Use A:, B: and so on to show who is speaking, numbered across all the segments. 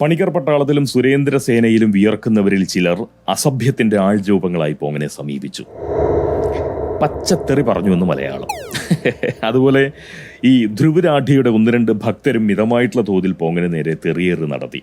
A: പണിക്കർ പട്ടാളത്തിലും സുരേന്ദ്ര സേനയിലും വിയർക്കുന്നവരിൽ ചിലർ അസഭ്യത്തിന്റെ ആൾരൂപങ്ങളായി പോങ്ങനെ സമീപിച്ചു. പച്ചത്തെറി പറഞ്ഞു എന്ന് മലയാളം. അതുപോലെ ഈ ധ്രുവരാഠിയുടെ ഒന്ന് രണ്ട് ഭക്തരും മിതമായിട്ടുള്ള തോതിൽ പോങ്ങന് നേരെ തെറിയേറ് നടത്തി.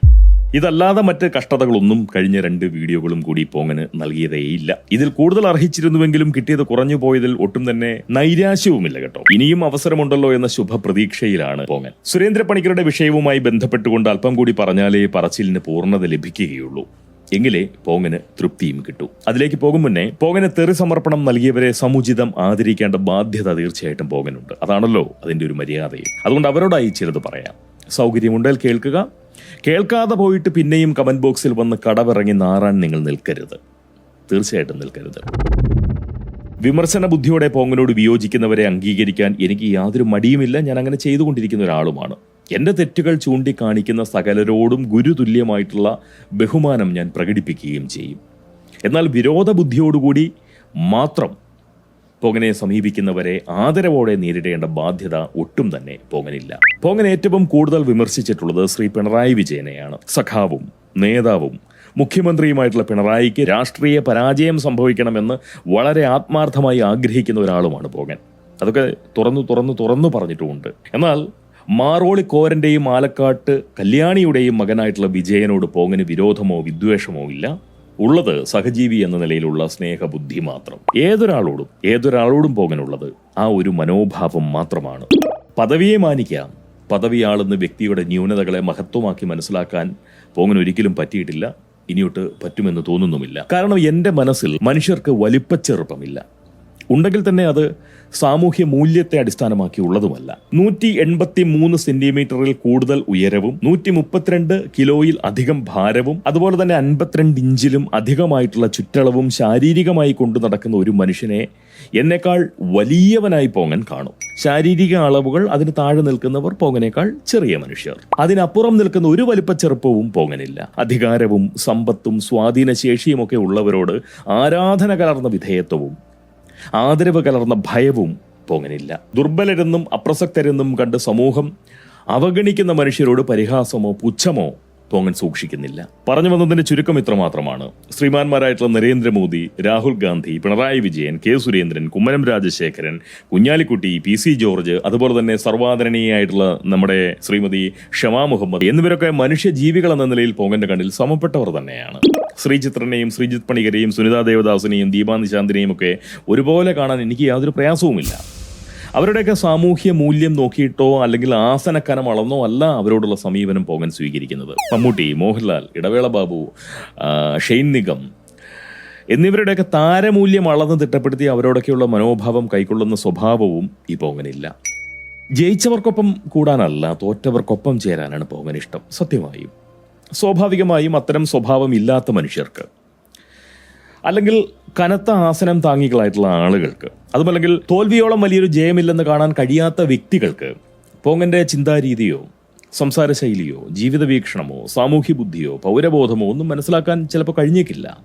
A: ഇതല്ലാതെ മറ്റ് കഷ്ടതകളൊന്നും കഴിഞ്ഞ രണ്ട് വീഡിയോകളും കൂടി പോങ്ങന് നൽകിയതേയില്ല ഇതിൽ കൂടുതൽ അർഹിച്ചിരുന്നുവെങ്കിലും കിട്ടിയത് കുറഞ്ഞു പോയതിൽ ഒട്ടും തന്നെ നൈരാശ്യവുമില്ല കേട്ടോ. ഇനിയും അവസരമുണ്ടല്ലോ എന്ന ശുഭ പ്രതീക്ഷയിലാണ് പോങ്ങൻ. സുരേന്ദ്ര പണിക്കരുടെ വിഷയവുമായി ബന്ധപ്പെട്ടുകൊണ്ട് അല്പം കൂടി പറഞ്ഞാലേ പറച്ചിലിന് പൂർണത ലഭിക്കുകയുള്ളൂ. എങ്കിലേ പോങ്ങന് തൃപ്തിയും കിട്ടൂ. അതിലേക്ക് പോകും മുന്നേ പോങ്ങന് തെറി സമർപ്പണം നൽകിയവരെ സമുചിതം ആദരിക്കേണ്ട ബാധ്യത തീർച്ചയായിട്ടും പോങ്ങനുണ്ട്. അതാണല്ലോ അതിന്റെ ഒരു മര്യാദയും. അതുകൊണ്ട് അവരോടായി ചിലത് പറയാം. സൗകര്യമുണ്ടെങ്കിൽ കേൾക്കുക. കേൾക്കാതെ പോയിട്ട് പിന്നെയും കമന്റ് ബോക്സിൽ വന്ന് കടവിറങ്ങി നാറാൻ നിങ്ങൾ നിൽക്കരുത്. തീർച്ചയായിട്ടും നിൽക്കരുത്. വിമർശന ബുദ്ധിയോടെ പോങ്ങനോട് വിയോജിക്കുന്നവരെ അംഗീകരിക്കാൻ എനിക്ക് യാതൊരു മടിയുമില്ല. ഞാൻ അങ്ങനെ ചെയ്തുകൊണ്ടിരിക്കുന്ന ഒരാളുമാണ്. എന്റെ തെറ്റുകൾ ചൂണ്ടിക്കാണിക്കുന്ന സകലരോടും ഗുരുതുല്യമായിട്ടുള്ള ബഹുമാനം ഞാൻ പ്രകടിപ്പിക്കുകയും ചെയ്യും. എന്നാൽ വിരോധ ബുദ്ധിയോടുകൂടി മാത്രം പോങ്ങനെ സമീപിക്കുന്നവരെ ആദരവോടെ നേരിടേണ്ട ബാധ്യത ഒട്ടും തന്നെ പോങ്ങനില്ല. പോങ്ങൻ ഏറ്റവും കൂടുതൽ വിമർശിച്ചിട്ടുള്ളത് ശ്രീ പിണറായി വിജയനെയാണ്. സഖാവും നേതാവും മുഖ്യമന്ത്രിയുമായിട്ടുള്ള പിണറായിക്ക് രാഷ്ട്രീയ പരാജയം സംഭവിക്കണമെന്ന് വളരെ ആത്മാർത്ഥമായി ആഗ്രഹിക്കുന്ന ഒരാളുമാണ് പോകൻ അതൊക്കെ തുറന്നു തുറന്നു തുറന്നു പറഞ്ഞിട്ടുമുണ്ട്. എന്നാൽ മാറോളി കോരന്റെയും ആലക്കാട്ട് കല്യാണിയുടെയും മകനായിട്ടുള്ള വിജയനോട് പോങ്ങന് വിരോധമോ വിദ്വേഷമോ ഇല്ല. ഉള്ളത് സഹജീവി എന്ന നിലയിലുള്ള സ്നേഹബുദ്ധി മാത്രം. ഏതൊരാളോടും ഏതൊരാളോടും പോകാനുള്ളത് ആ ഒരു മനോഭാവം മാത്രമാണ്. പദവിയെ മാനിക്കാം. പദവിയാളെന്ന് വ്യക്തിയുടെ ന്യൂനതകളെ മഹത്വമാക്കി മനസ്സിലാക്കാൻ പോങ്ങൻ ഒരിക്കലും പറ്റിയിട്ടില്ല. ഇനിയൊട്ട് പറ്റുമെന്ന് തോന്നുന്നുമില്ല. കാരണം എന്റെ മനസ്സിൽ മനുഷ്യർക്ക് വലിപ്പച്ചെറുപ്പമില്ല ഉണ്ടെങ്കിൽ തന്നെ അത് സാമൂഹ്യ മൂല്യത്തെ അടിസ്ഥാനമാക്കിയുള്ളതുമല്ല നൂറ്റി എൺപത്തി മൂന്ന് സെന്റിമീറ്ററിൽ കൂടുതൽ ഉയരവും നൂറ്റി മുപ്പത്തിരണ്ട് കിലോയിൽ അധികം ഭാരവും അതുപോലെ തന്നെ അൻപത്തിരണ്ട് ഇഞ്ചിലും അധികമായിട്ടുള്ള ചുറ്റളവും ശാരീരികമായി കൊണ്ടു നടക്കുന്ന ഒരു മനുഷ്യനെ എന്നേക്കാൾ വലിയവനായി പോങ്ങൻ കാണും. ശാരീരിക അളവുകൾ അതിന് താഴെ നിൽക്കുന്നവർ പോങ്ങനേക്കാൾ ചെറിയ മനുഷ്യർ. അതിനപ്പുറം നിൽക്കുന്ന ഒരു വലിപ്പച്ചെറുപ്പവും പോങ്ങനില്ല. അധികാരവും സമ്പത്തും സ്വാധീനശേഷിയും ഒക്കെ ഉള്ളവരോട് ആരാധന കലർന്ന വിധേയത്വവും ആദരവ് കലർന്ന ഭയവും പോങ്ങനില്ല. ദുർബലരെന്നും അപ്രസക്തരെന്നും കണ്ട് സമൂഹം അവഗണിക്കുന്ന മനുഷ്യരോട് പരിഹാസമോ പുച്ഛമോ പോങ്ങൻ സൂക്ഷിക്കുന്നില്ല. പറഞ്ഞു വന്നതിന്റെ ചുരുക്കം ഇത്ര മാത്രമാണ് ശ്രീമാന്മാരായിട്ടുള്ള Narendra Modi Rahul Gandhi Pinarayi Vijayan K Surendran Kummanam Rajasekharan Kunhalikutty P C George അതുപോലെ തന്നെ സർവാദരണീയായിട്ടുള്ള നമ്മുടെ ശ്രീമതി ഷമാ മുഹമ്മദ് എന്നിവരൊക്കെ മനുഷ്യ ജീവികൾ എന്ന നിലയിൽ പൊങ്ങന്റെ കണ്ണിൽ സമപ്പെട്ടവർ തന്നെയാണ്. ശ്രീചിത്രനെയും ശ്രീജിത് പണികരെയും സുനിതാ ദേവദാസിനെയും ദീപാ നിശാന്തിനെയും ഒക്കെ ഒരുപോലെ കാണാൻ എനിക്ക് യാതൊരു പ്രയാസവുമില്ല. അവരുടെയൊക്കെ സാമൂഹ്യ മൂല്യം നോക്കിയിട്ടോ അല്ലെങ്കിൽ ആസനക്കനം അളന്നോ അല്ല അവരോടുള്ള സമീപനം പോകാൻ സ്വീകരിക്കുന്നത്. മമ്മൂട്ടി മോഹൻലാൽ ഇടവേള ബാബു ഷെയ്ൻ നിഗം എന്നിവരുടെയൊക്കെ താരമൂല്യം അളന്ന് തിട്ടപ്പെടുത്തി അവരോടൊക്കെയുള്ള മനോഭാവം കൈക്കൊള്ളുന്ന സ്വഭാവവും ഈ പോങ്ങനില്ല ജയിച്ചവർക്കൊപ്പം കൂടാനല്ല തോറ്റവർക്കൊപ്പം ചേരാനാണ് പോകാൻ ഇഷ്ടം സത്യമായും. സ്വാഭാവികമായും അത്തരം സ്വഭാവം ഇല്ലാത്ത മനുഷ്യർക്ക് അല്ലെങ്കിൽ കനത്ത ആസനം താങ്ങികളായിട്ടുള്ള ആളുകൾക്ക് അതുമല്ലെങ്കിൽ തോൽവിയോളം വലിയൊരു ജയമില്ലെന്ന് കാണാൻ കഴിയാത്ത വ്യക്തികൾക്ക് പോങ്ങന്റെ ചിന്താരീതിയോ സംസാര ശൈലിയോ ജീവിത വീക്ഷണമോ സാമൂഹ്യ ബുദ്ധിയോ പൗരബോധമോ ഒന്നും മനസ്സിലാക്കാൻ ചിലപ്പോൾ കഴിഞ്ഞേക്കില്ല.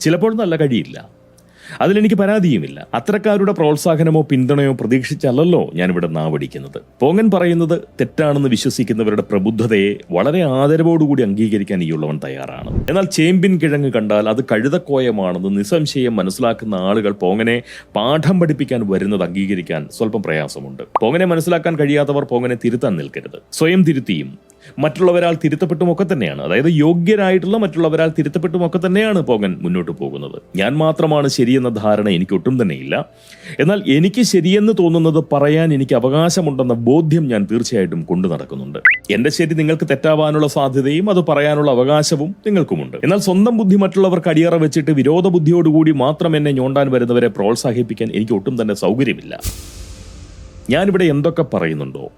A: ചിലപ്പോൾ നല്ല കഴിയില്ല. അതിലെനിക്ക് പരാതിയുമില്ല. അത്തരക്കാരുടെ പ്രോത്സാഹനമോ പിന്തുണയോ പ്രതീക്ഷിച്ചല്ലല്ലോ ഞാനിവിടെ നാവടിക്കുന്നത്. പോങ്ങൻ പറയുന്നത് തെറ്റാണെന്ന് വിശ്വസിക്കുന്നവരുടെ പ്രബുദ്ധതയെ വളരെ ആദരവോടുകൂടി അംഗീകരിക്കാൻ ഈ ഉള്ളവൻ തയ്യാറാണ്. എന്നാൽ ചേമ്പിൻ കിഴങ്ങ് കണ്ടാൽ അത് കഴുതക്കോയമാണെന്ന് നിസ്സംശയം മനസ്സിലാക്കുന്ന ആളുകൾ പോങ്ങനെ പാഠം പഠിപ്പിക്കാൻ വരുന്നത് അംഗീകരിക്കാൻ സ്വല്പം പ്രയാസമുണ്ട്. പോങ്ങനെ മനസ്സിലാക്കാൻ കഴിയാത്തവർ പോങ്ങനെ തിരുത്താൻ നിൽക്കരുത്. സ്വയം തിരുത്തിയും മറ്റുള്ളവരാൽ തിരുത്തപ്പെട്ടുമൊക്കെ തന്നെയാണ്. അതായത് യോഗ്യരായിട്ടുള്ള മറ്റുള്ളവരാൽ തിരുത്തപ്പെട്ടുമൊക്കെ തന്നെയാണ് പോകൻ മുന്നോട്ട് പോകുന്നത്. ഞാൻ മാത്രമാണ് ശരിയെന്ന ധാരണ എനിക്ക് ഒട്ടും തന്നെയില്ല. എന്നാൽ എനിക്ക് ശരിയെന്ന് തോന്നുന്നത് പറയാൻ എനിക്ക് അവകാശമുണ്ടെന്ന ബോധ്യം ഞാൻ തീർച്ചയായിട്ടും കൊണ്ടു നടക്കുന്നുണ്ട്. എന്റെ ശരി നിങ്ങൾക്ക് തെറ്റാവാനുള്ള സാധ്യതയും അത് പറയാനുള്ള അവകാശവും നിങ്ങൾക്കുമുണ്ട്. എന്നാൽ സ്വന്തം ബുദ്ധി മറ്റുള്ളവർക്ക് അടിയറ വെച്ചിട്ട് വിരോധ ബുദ്ധിയോടുകൂടി മാത്രം എന്നെ ഞോണ്ടാൻ വരുന്നവരെ പ്രോത്സാഹിപ്പിക്കാൻ എനിക്ക് ഒട്ടും തന്നെ സൗകര്യമില്ല. ഞാനിവിടെ എന്തൊക്കെ പറയുന്നുണ്ടോ?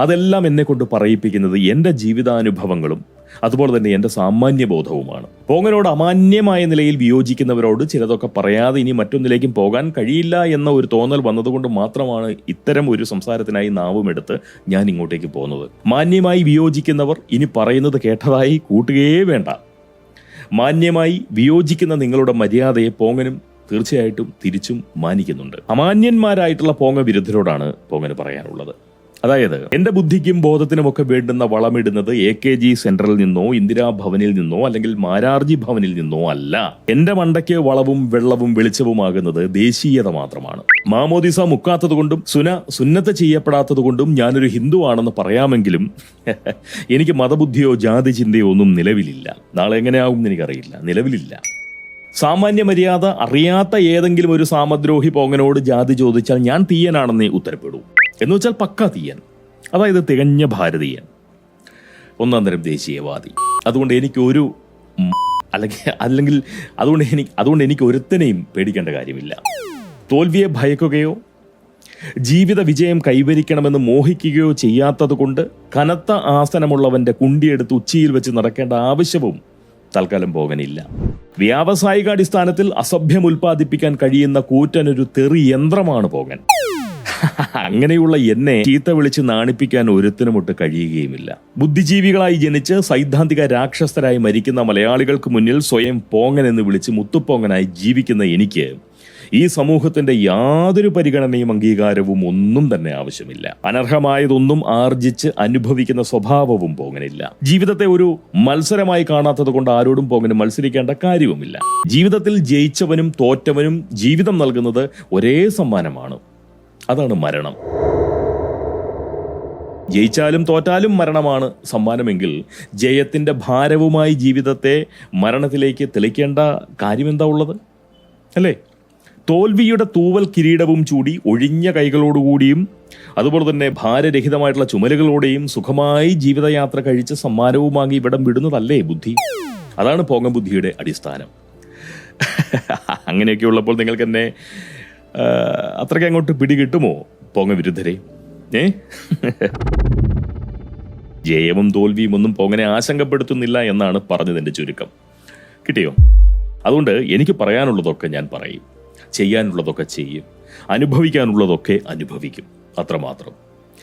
A: അതെല്ലാം എന്നെ കൊണ്ട് പറയിപ്പിക്കുന്നത് എന്റെ ജീവിതാനുഭവങ്ങളും അതുപോലെ തന്നെ എന്റെ സാമാന്യ ബോധവുമാണ് പോങ്ങനോട് അമാന്യമായ നിലയിൽ വിയോജിക്കുന്നവരോട് ചിലതൊക്കെ പറയാതെ ഇനി മറ്റൊന്നിലേക്കും പോകാൻ കഴിയില്ല എന്ന ഒരു തോന്നൽ വന്നതുകൊണ്ട് മാത്രമാണ് ഇത്തരം ഒരു സംസാരത്തിനായി നാവുമെടുത്ത് ഞാൻ ഇങ്ങോട്ടേക്ക് പോകുന്നത്. മാന്യമായി വിയോജിക്കുന്നവർ ഇനി പറയുന്നത് കേട്ടതായി കൂട്ടുകയേ വേണ്ട. മാന്യമായി വിയോജിക്കുന്ന നിങ്ങളുടെ മര്യാദയെ പോങ്ങനും തീർച്ചയായിട്ടും തിരിച്ചും മാനിക്കുന്നുണ്ട്. അമാന്യന്മാരായിട്ടുള്ള പോങ്ങ വിരുദ്ധരോടാണ് പോങ്ങന് പറയാനുള്ളത്. അതായത് എന്റെ ബുദ്ധിക്കും ബോധത്തിനുമൊക്കെ വേണ്ടുന്ന വളമിടുന്നത് എ കെ ജി സെന്ററിൽ നിന്നോ ഇന്ദിരാഭവനിൽ നിന്നോ അല്ലെങ്കിൽ മാരാർജി ഭവനിൽ നിന്നോ അല്ല. എന്റെ മണ്ടയ്ക്ക് വളവും വെള്ളവും വെളിച്ചവുമാകുന്നത് ദേശീയത മാത്രമാണ്. മാമോദിസ മുക്കാത്തത് കൊണ്ടും സുന സുന്നത്ത് ചെയ്യപ്പെടാത്തത് കൊണ്ടും ഞാനൊരു ഹിന്ദു ആണെന്ന് പറയാമെങ്കിലും എനിക്ക് മതബുദ്ധിയോ ജാതി ചിന്തയോ ഒന്നും നിലവിലില്ല. നാളെ എങ്ങനെയാവും എനിക്കറിയില്ല. നിലവിലില്ല. സാമാന്യ മര്യാദ അറിയാത്ത ഏതെങ്കിലും ഒരു സാമദ്രോഹി പോങ്ങനോട് ജാതി ചോദിച്ചാൽ ഞാൻ തീയനാണെന്നേ ഉത്തരപ്പെടൂ. എന്ന് വെച്ചാൽ പക്ക തീയൻ. അതായത് തികഞ്ഞ ഭാരതീയൻ. ഒന്നാം തരം ദേശീയവാദി. അതുകൊണ്ട് എനിക്കൊരു അല്ലെങ്കിൽ അല്ലെങ്കിൽ അതുകൊണ്ട് എനിക്ക് അതുകൊണ്ട് എനിക്ക് ഒരുത്തനെയും പേടിക്കേണ്ട കാര്യമില്ല. തോൽവിയെ ഭയക്കുകയോ ജീവിത വിജയം കൈവരിക്കണമെന്ന് മോഹിക്കുകയോ ചെയ്യാത്തത് കൊണ്ട് കനത്ത ആസനമുള്ളവന്റെ കുണ്ടിയെടുത്ത് ഉച്ചിയിൽ വെച്ച് നടക്കേണ്ട ആവശ്യവും തൽക്കാലം പോകാനില്ല വ്യാവസായികാടിസ്ഥാനത്തിൽ അസഭ്യം ഉൽപ്പാദിപ്പിക്കാൻ കഴിയുന്ന കൂറ്റനൊരു തെറി യന്ത്രമാണ് പോകാൻ അങ്ങനെയുള്ള എന്നെ ചീത്ത വിളിച്ച് നാണിപ്പിക്കാൻ ഒരുത്തിനുമൊട്ട് കഴിയുകയുമില്ല. ബുദ്ധിജീവികളായി ജനിച്ച് സൈദ്ധാന്തിക രാക്ഷസരായി മരിക്കുന്ന മലയാളികൾക്ക് മുന്നിൽ സ്വയം പോങ്ങൻ എന്ന് വിളിച്ച് മുത്തുപ്പോങ്ങനായി ജീവിക്കുന്ന എനിക്ക് ഈ സമൂഹത്തിന്റെ യാതൊരു പരിഗണനയും അംഗീകാരവും ഒന്നും തന്നെ ആവശ്യമില്ല. അനർഹമായതൊന്നും ആർജിച്ച് അനുഭവിക്കുന്ന സ്വഭാവവും പോങ്ങനില്ല. ജീവിതത്തെ ഒരു മത്സരമായി കാണാത്തത് കൊണ്ട് ആരോടും പോങ്ങന് മത്സരിക്കേണ്ട കാര്യവുമില്ല. ജീവിതത്തിൽ ജയിച്ചവനും തോറ്റവനും ജീവിതം നൽകുന്നത് ഒരേ സമ്മാനമാണ്. അതാണ് മരണം. ജയിച്ചാലും തോറ്റാലും മരണമാണ് സമ്മാനമെങ്കിൽ ജയത്തിന്റെ ഭാരവുമായി ജീവിതത്തെ മരണത്തിലേക്ക് തെളിക്കേണ്ട കാര്യമെന്താ ഉള്ളത്? അല്ലേ? തോൽവിയുടെ തൂവൽ കിരീടവും ചൂടി ഒഴിഞ്ഞ കൈകളോടുകൂടിയും അതുപോലെ തന്നെ ഭാരരഹിതമായിട്ടുള്ള ചുമലുകളോടെയും സുഖമായി ജീവിതയാത്ര കഴിച്ച് സമ്മാനവുമാകി ഇവിടം വിടുന്നതല്ലേ ബുദ്ധി? അതാണ് പോങ്ങബുദ്ധിയുടെ അടിസ്ഥാനം. അങ്ങനെയൊക്കെ ഉള്ളപ്പോൾ നിങ്ങൾക്ക് എന്നെ അത്രയ്ക്ക് അങ്ങോട്ട് പിടികിട്ടുമോ? പോങ്ങ വിരുദ്ധരെ. ഏ? ജയവും തോൽവിയും ഒന്നും പോങ്ങനെ ആശങ്കപ്പെടുത്തുന്നില്ല എന്നാണ് പറഞ്ഞതിന്റെ ചുരുക്കം. കിട്ടിയോ? അതുകൊണ്ട് എനിക്ക് പറയാനുള്ളതൊക്കെ ഞാൻ പറയും. ചെയ്യാനുള്ളതൊക്കെ ചെയ്യും. അനുഭവിക്കാനുള്ളതൊക്കെ അനുഭവിക്കും. അത്രമാത്രം.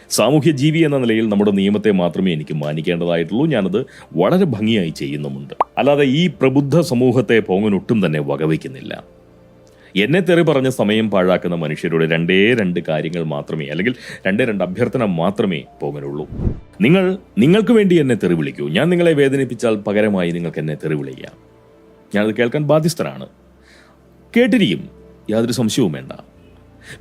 A: സാമൂഹ്യ ജീവി എന്ന നിലയിൽ നമ്മുടെ നിയമത്തെ മാത്രമേ എനിക്ക് മാനിക്കേണ്ടതായിട്ടുള്ളൂ. ഞാനത് വളരെ ഭംഗിയായി ചെയ്യുന്നുമുണ്ട്. അല്ലാതെ ഈ പ്രബുദ്ധ സമൂഹത്തെ പോങ്ങനൊട്ടും തന്നെ വകവയ്ക്കുന്നില്ല. എന്നെ തെറി പറഞ്ഞ സമയം പാഴാക്കുന്ന മനുഷ്യരുടെ രണ്ടേ രണ്ട് കാര്യങ്ങൾ മാത്രമേ അല്ലെങ്കിൽ രണ്ടേ രണ്ട് അഭ്യർത്ഥന മാത്രമേ പോകാനുള്ളൂ നിങ്ങൾ നിങ്ങൾക്ക് വേണ്ടി എന്നെ തെറി വിളിക്കൂ. ഞാൻ നിങ്ങളെ വേദനിപ്പിച്ചാൽ പകരമായി നിങ്ങൾക്ക് എന്നെ തെറി വിളിക്കാം. ഞാനത് കേൾക്കാൻ ബാധ്യസ്ഥനാണ്. കേട്ടിരിക്കും. യാതൊരു സംശയവും വേണ്ട.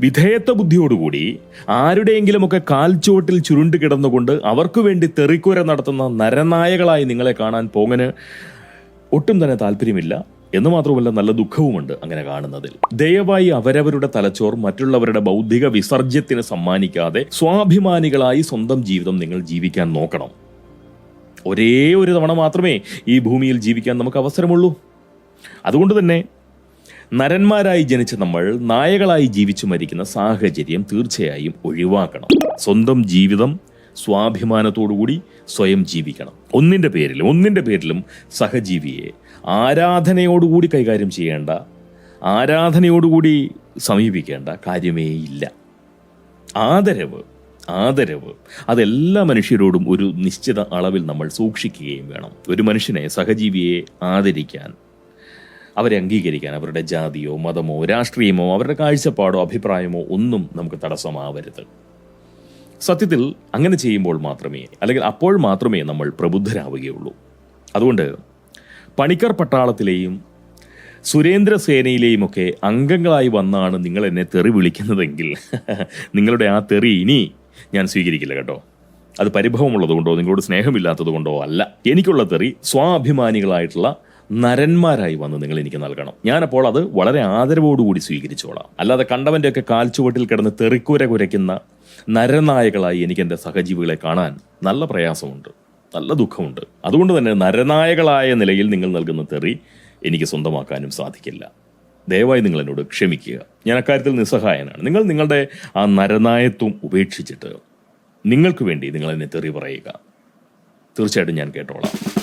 A: വിധേയത്വ ബുദ്ധിയോടുകൂടി ആരുടെയെങ്കിലുമൊക്കെ കാൽച്ചുവട്ടിൽ ചുരുണ്ട് കിടന്നുകൊണ്ട് അവർക്ക് വേണ്ടി തെറിക്കുര നടത്തുന്ന നരനായകളായി നിങ്ങളെ കാണാൻ പോങ്ങന് ഒട്ടും തന്നെ താല്പര്യമില്ല. എന്ന് മാത്രമല്ല നല്ല ദുഃഖവുമുണ്ട് അങ്ങനെ കാണുന്നതിൽ. ദയവായി അവരവരുടെ തലച്ചോർ മറ്റുള്ളവരുടെ ബൗദ്ധിക വിസർജ്യത്തിന് സമ്മാനിക്കാതെ സ്വാഭിമാനികളായി സ്വന്തം ജീവിതം നിങ്ങൾ ജീവിക്കാൻ നോക്കണം. ഒരേ ഒരു തവണ മാത്രമേ ഈ ഭൂമിയിൽ ജീവിക്കാൻ നമുക്ക് അവസരമുള്ളൂ. അതുകൊണ്ട് തന്നെ നരന്മാരായി ജനിച്ച നമ്മൾ നായകളായി ജീവിച്ചു മരിക്കുന്ന സാഹചര്യം തീർച്ചയായും ഒഴിവാക്കണം. സ്വന്തം ജീവിതം സ്വാഭിമാനത്തോടുകൂടി സ്വയം ജീവിക്കണം. ഒന്നിന്റെ പേരിലും ഒന്നിന്റെ പേരിലും സഹജീവിയെ ആരാധനയോടുകൂടി കൈകാര്യം ചെയ്യേണ്ട ആരാധനയോടുകൂടി സമീപിക്കേണ്ട കാര്യമേ ഇല്ല ആദരവ് ആദരവ് അതെല്ലാ മനുഷ്യരോടും ഒരു നിശ്ചിത അളവിൽ നമ്മൾ സൂക്ഷിക്കുകയും വേണം. ഒരു മനുഷ്യനെ സഹജീവിയെ ആദരിക്കാൻ അവരെ അംഗീകരിക്കാൻ അവരുടെ ജാതിയോ മതമോ രാഷ്ട്രീയമോ അവരുടെ കാഴ്ചപ്പാടോ അഭിപ്രായമോ ഒന്നും നമുക്ക് തടസ്സമാവരുത്. സത്യത്തിൽ അങ്ങനെ ചെയ്യുമ്പോൾ മാത്രമേ അല്ലെങ്കിൽ അപ്പോൾ മാത്രമേ നമ്മൾ പ്രബുദ്ധരാവുകയുള്ളൂ. അതുകൊണ്ട് പണിക്കർ പട്ടാളത്തിലെയും സുരേന്ദ്രസേനയിലെയും ഒക്കെ അംഗങ്ങളായി വന്നാണ് നിങ്ങൾ എന്നെ തെറി വിളിക്കുന്നതെങ്കിൽ. നിങ്ങളുടെ ആ തെറി ഇനി ഞാൻ സ്വീകരിക്കില്ല കേട്ടോ. അത് പരിഭവമുള്ളതുകൊണ്ടോ നിങ്ങളോട് സ്നേഹമില്ലാത്തതുകൊണ്ടോ അല്ല. എനിക്കുള്ള തെറി സ്വാഭിമാനികളായിട്ടുള്ള നരന്മാരായി വന്ന് നിങ്ങൾ എനിക്ക് നൽകണം. ഞാനപ്പോൾ അത് വളരെ ആദരവോടുകൂടി സ്വീകരിച്ചോളാം. അല്ലാതെ കണ്ടവന്റെയൊക്കെ കാൽച്ചുവട്ടിൽ കിടന്ന് തെറിക്കുര കുരയ്ക്കുന്ന നരനായകളായി എനിക്ക് എന്റെ സഹജീവികളെ കാണാൻ നല്ല പ്രയാസമുണ്ട് നല്ല ദുഃഖമുണ്ട്. അതുകൊണ്ട് തന്നെ നരനായകളായ നിലയിൽ നിങ്ങൾ നൽകുന്ന തെറി എനിക്ക് സ്വന്തമാക്കാനും സാധിക്കില്ല. ദയവായി നിങ്ങൾ എന്നോട് ക്ഷമിക്കുക. ഞാൻ അക്കാര്യത്തിൽ നിസ്സഹായനാണ്. നിങ്ങൾ നിങ്ങളുടെ ആ നരനായത്വം ഉപേക്ഷിച്ചിട്ട് നിങ്ങൾക്ക് വേണ്ടി നിങ്ങൾ എന്നെ തെറി പറയുക. തീർച്ചയായിട്ടും ഞാൻ കേട്ടോളാം.